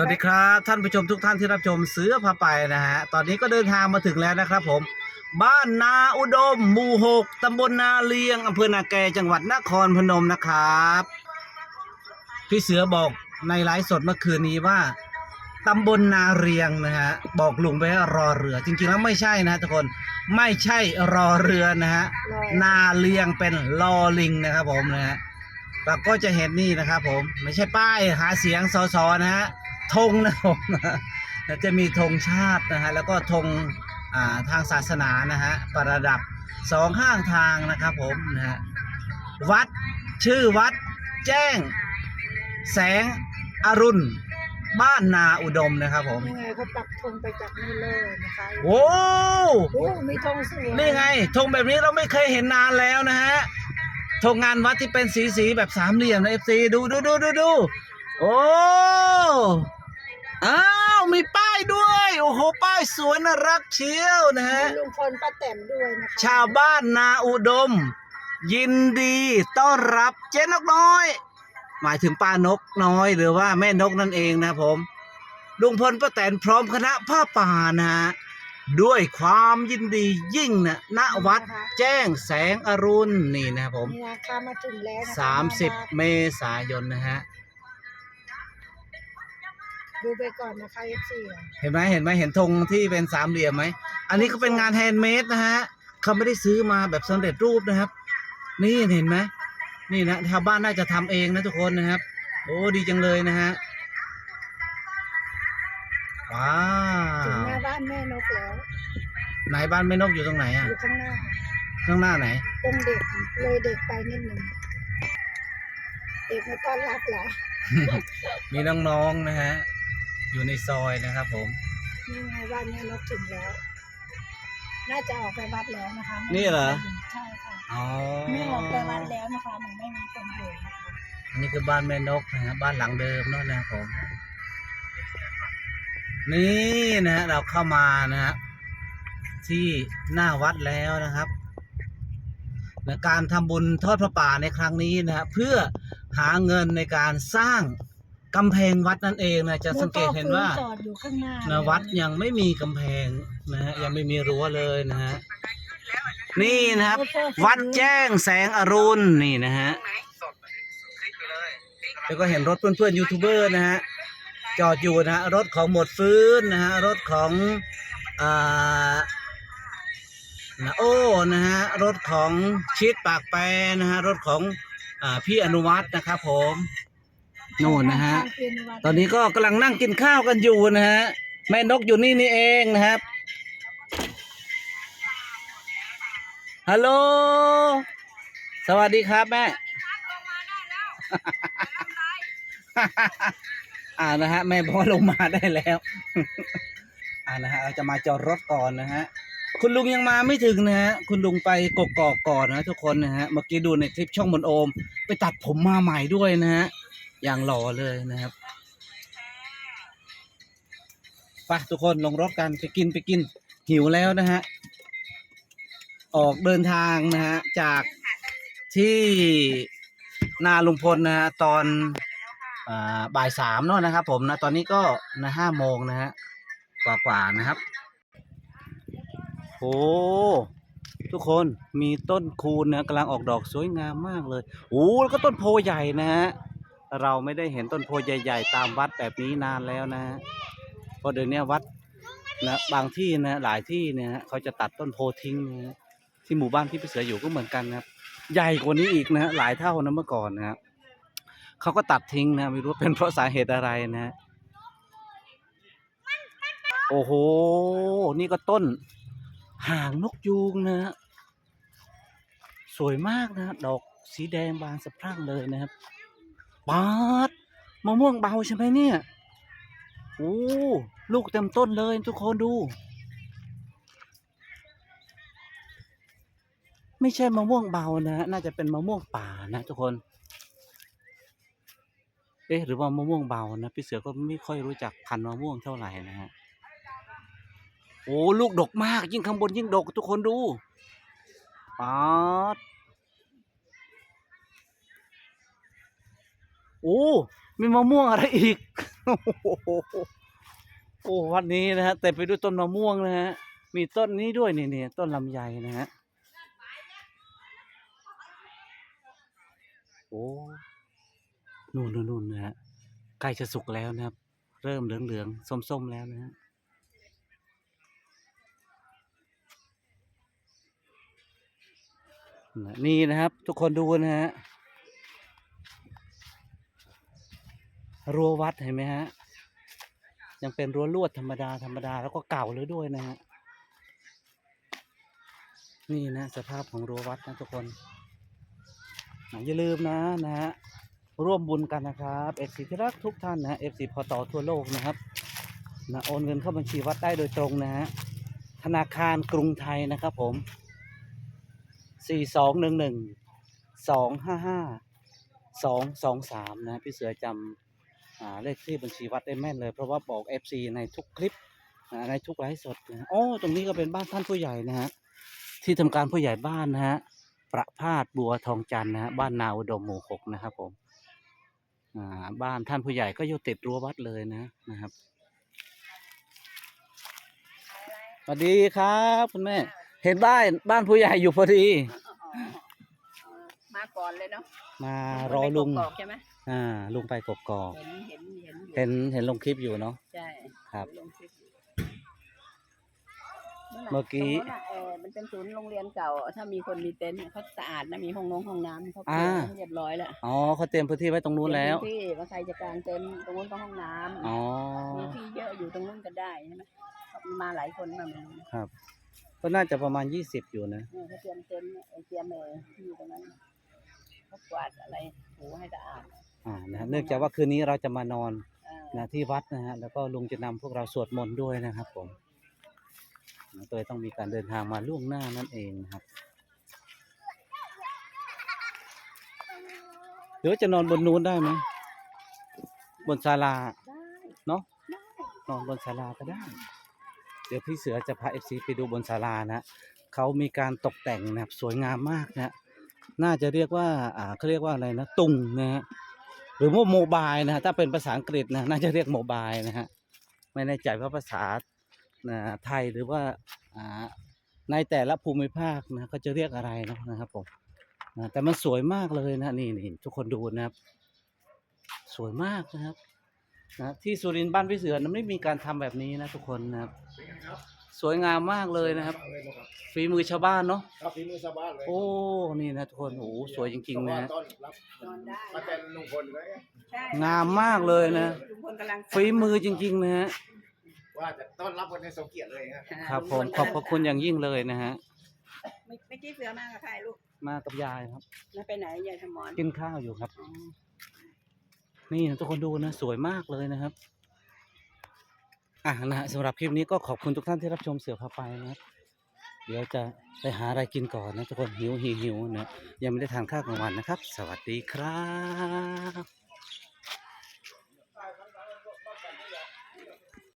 สวัสดีครับท่านผู้ชมทุกท่านที่รับชมเสือพาไปนะฮะตอนนี้ก็เดินทางมาถึงแล้วนะครับผม บ้านนาอุดม หมู่หกตำบลนาเลียงอำเภอนาแกจังหวัดนครพนมนะครับ พี่เสือบอกในไลฟ์สดเมื่อคืนนี้ว่าตำบลนาเรียงนะฮะบอกลุงไปว่ารอเรือ จริงๆแล้วไม่ใช่นะทุกคนไม่ใช่รอเรือนะฮะนาเลียงเป็นลอลิงนะครับผมนะฮะเราก็จะเห็นนี่นะครับผมไม่ใช่ป้ายหาเสียงสสนะฮะ ธงนะครับผมนะฮะจะมีธงชาตินะฮะแล้วก็ธงอ่าทางศาสนานะฮะประดับสองข้างทางนะครับผมนะฮะวัดชื่อวัดแจ้ง แสงอรุณบ้านนาอุดมนะครับผมยังไงเขาปักธงไปจากนี่เลยนะคะโอ้โอ้มีธงสวยนี่ไงธงแบบนี้เราไม่เคยเห็นนานแล้วนะฮะธงงานวัดที่เป็นสีสีๆแบบสามเหลี่ยมนะเอฟซีดูดูดูดูดูโอ้ อ้าว มีป้ายด้วย โอ้โห ป้ายสวยน่ารักเชียวนะฮะมีลุงพลป้าแตนด้วยนะคะชาวบ้านนาอุดม ยินดีต้อนรับเจ๊นกน้อย หมายถึงป้านกน้อยหรือว่าแม่นกนั่นเองนะผมลุงพลป้าแตนพร้อมคณะผ้าป่านะฮะด้วยความยินดียิ่งนะณวัดแจ้งแสงอรุณนี่นะครับผม นี่นะคะมาถึงแล้วนะคะสามสิบน่รักเมษายนนะฮะ ดูไปก่อนนะคะเอฟซีเห็นไหมเห็นไหมเห็นธงที่เป็นสามเหลี่ยมไหม อันนี้ก็เป็นงานแฮนด์เมดนะฮะเขาไม่ได้ซื้อมาแบบสำเร็จรูปนะครับ นี่เห็นไหมนี่นะชาวบ้านน่าจะทำเองนะทุกคนนะครับ โอ้ดีจังเลยนะฮะว้าถึงวหน้าบ้านแม่นกแล้ว ไหนบ้านแม่นกอยู่ตรงไหนออะยู่ข้างหน้า ข้างหน้าไหน ตรงเด็กเลยเด็กไปนิดหนึ่งเด็กมาต้อนรับเหรอมีน้องๆนะฮะ อยู่ในซอยนะครับผม นี่ไงบ้านแม่นกถึงแล้ว น่าจะออกไปวัดแล้วนะคะนี่เหรอ ใช่ค่ะอ๋อแม่ออกไปวัดแล้วนะคะมันไม่มีคนอยู่นะคะอันนี้คือบ้านแม่นกนะฮะบ้านหลังเดิมเนาะนะครับผม นี่นะฮะเราเข้ามานะฮะที่หน้าวัดแล้วนะครับและการทำบุญทอดพระป่าในครั้งนี้นะฮะเพื่อหาเงินในการสร้าง กำแพงวัดนั่นเองนะจะสังเกตเห็นว่าจอดอยู่ข้างหน้านะวัดยังไม่มีกำแพงนะฮะยังไม่มีรั้วเลยนะฮะนี่นะครับ วัดแจ้งแสงอรุณนี่นะฮะแล้วก็เห็นรถเพื่อนๆยูทูบเบอร์นะฮะจอดอยู่นะฮะรถของหมวดฟื้นนะฮะรถของอ่านะโอ้นะฮะรถของชิดปากแปรนะฮะรถของอ่าพี่อนุวัฒน์นะครับผม นู่นนะฮะ ตอนนี้ก็กำลังนั่งกินข้าวกันอยู่นะฮะ แม่นกอยู่นี่นี่เองนะครับ ฮัลโหล สวัสดีครับแม่ อ่านะฮะแม่บอกว่าลงมาได้แล้ว อ่านะฮะเราจะมาจอดรถก่อนนะฮะ คุณลุงยังมาไม่ถึงนะฮะ คุณลุงไปกกอกก่อนนะทุกคนนะฮะ เมื่อกี้ดูในคลิปช่องบนโอม ไปตัดผมมาใหม่ด้วยนะฮะ อย่างหล่อเลยนะครับไปทุกคนลงรถกันไปกินไปกินหิวแล้วนะฮะ ออกเดินทางนะฮะ จากที่นาลุงพลนะฮะ ตอนอบ่ายสามเนาะนะครับ ผมนะตอนนี้ก็นะห้าโมงนะฮะกว่าๆนะครับโอ้ทุกคนมีต้นคูณนะกำลังออกดอกสวยงามมากเลยโอ้แล้วก็ต้นโพใหญ่นะฮะ เราไม่ได้เห็นต้นโพใหญ่ ๆ ตามวัดแบบนี้นานแล้วนะฮะเพราะเดี๋ยวนี้วัดนะบางที่นะหลายที่เนี่ยเขาจะตัดต้นโพทิ้งนะที่หมู่บ้านที่พี่เสืออยู่ก็เหมือนกันนะครับ ใหญ่กว่านี้อีกนะหลายเท่านะเมื่อก่อนนะครับเขาก็ตัดทิ้งนะไม่รู้เป็นเพราะสาเหตุอะไรนะ โอ้โห นี่ก็ต้นหางนกยูงนะสวยมากนะฮะดอกสีแดงบานสะพรั่งเลยนะครับ ปาดมะม่วงเบาใช่ไหมเนี่ยโอ้ลูกเต็มต้นเลยทุกคนดู ไม่ใช่มะม่วงเบานะ น่าจะเป็นมะม่วงป่านะทุกคน เอ๊ะหรือว่ามะม่วงเบานะพี่เสือก็ไม่ค่อยรู้จักพันธุ์มะม่วงเท่าไหร่นะฮะโอ้ลูกดกมากยิ่งข้างบนยิ่งดกทุกคนดูปาด โอ้มีมะม่วงอะไรอีก โอ้วัดนี้นะฮะเต็มไปด้วยต้นมะม่วงนะฮะมีต้นนี้ด้วยนี่นี่ต้นลำไยนะฮะโอ้นู่นนู่นนะฮะใกล้จะสุกแล้วนะครับ เริ่มเหลืองเหลืองส้มส้มๆแล้วนะฮะนี่นะครับ ทุกคนดูนะฮะ รั้ววัดเห็นไหมฮะ ยังเป็นรั้วลวดธรรมดาธรรมดาแล้วก็เก่าเลยด้วยนะฮะ นี่นะสภาพของรั้ววัดนะทุกคน อย่าลืมนะนะฮะร่วมบุญกันนะครับเอฟซีที่รักทุกท่านนะเอฟซีพอต่อทั่วโลกนะครับนะโอนเงินเข้าบัญชีวัดได้โดยตรงนะฮะธนาคารกรุงไทยนะครับผมสี่สองหนึ่งหนึ่งสองห้าห้าสองสองสามนะ พี่เสือจำ เลขที่บัญชีวัดได้แม่นเลย เพราะว่าบอก FC ในทุกคลิปในทุกไลฟ์สดโอ้ตรงนี้ก็เป็นบ้านท่านผู้ใหญ่นะฮะที่ทำการผู้ใหญ่บ้านนะฮะประพาสบัวทองจันทร์นะฮะบ้านนาอุดมหมู่หกนะครับผมอ่าบ้านท่านผู้ใหญ่ก็อยู่ติดรั้ววัดเลยนะนะครับสวัสดีครับคุณแม่ เห็นบ้านบ้านผู้ใหญ่อยู่พอดี มาก่อนเลยเนาะมารอลุงกอกใช่ไหมอ่า ลุงไปกกอกเห็นเห็นเห็นอยู่เห็นเห็นลงคลิปอยู่เนาะ ใช่ครับลงคลิปอยู่เมื่อกี้ ตรงนั้นน่ะเออมันเป็นศูนย์โรงเรียนเก่า ถ้ามีคนมีเต็นท์เขาสะอาดนะมีห้องน้องห้องน้ำเขาอ่าเรียบร้อยแล้วอ๋อเขาเตรียมพื้นที่ไว้ตรงนู้นแล้ว เต็มที่ว่าใครจะกางเต็นท์ตรงนู้นก็ห้องน้ำ อ๋อ มีที่เยอะอยู่ตรงนู้นก็ได้ใช่ไหมมาหลายคนมาเหมือนกันครับก็น่าจะประมาณยี่สิบอยู่นะเออเขาเตรียมเต็นท์เออเตรียมเออที่อยู่ตรงนั้น เขากวาดอะไรถูให้สะอาดอ่านะฮะเนื่องจากว่าคืนนี้เราจะมานอนเออนะที่วัดนะฮะแล้วก็ลุงจะนำพวกเราสวดมนต์ด้วยนะครับผมนะก็เลยต้องมีการเดินทางมาล่วงหน้านั่นเองนะครับ หรือว่าจะนอนบนนู้นได้ไหมบนศาลา ได้เนาะนอนบนศาลาก็ได้ เดี๋ยวพี่เสือจะพาเอฟซีไปดูบนศาลานะ เขามีการตกแต่งนะครับสวยงามมากนะ น่าจะเรียกว่าอ่าเขาเรียกว่าอะไรนะตุงนะฮะหรือว่าโมบายนะฮะถ้าเป็นภาษาอังกฤษนะน่าจะเรียกโมบายนะฮะไม่แน่ใจว่าภาษาไทยหรือว่าอ่าในแต่ละภูมิภาคนะก็จะเรียกอะไรนะนะครับผมแต่มันสวยมากเลยนะนี่นี่ทุกคนดูนะครับ สวยมากนะครับนะที่สุรินทร์บ้านพี่เสือนไม่มีการทำแบบนี้นะทุกคนนะครับ สวยงามมากเลยนะครับฝีมือชาวบ้านเนาะครับฝีมือชาวบ้านเลยโอ้นี่นะทุกคนโอ้โหสวยจริง ๆ นะฮะต้อนรับนอนได้มาเป็นลุงพลเลยใช่งามมากเลยนะ ลุงพลกำลังฝีมือจริง ๆ นะฮะว่าจะต้อนรับคนในสมเกียรติเลยครับครับผมขอบพระคุณอย่างยิ่งเลยนะฮะไม่ไม่กี้เสือมากับใครลูกมากับยายครับ แล้วไปไหนยายสมอนกินข้าวอยู่ครับอ๋อนี่นะทุกคนดูนะ สวยมากเลยนะครับ อะนะฮะสำหรับคลิปนี้ก็ขอบคุณทุกท่านที่รับชมเสือพาไปนะครับเดี๋ยวจะไปหาอะไรกินก่อนนะทุกคนหิวหิวหิวนะยังไม่ได้ทานข้าวกลางวันนะครับ สวัสดีครับ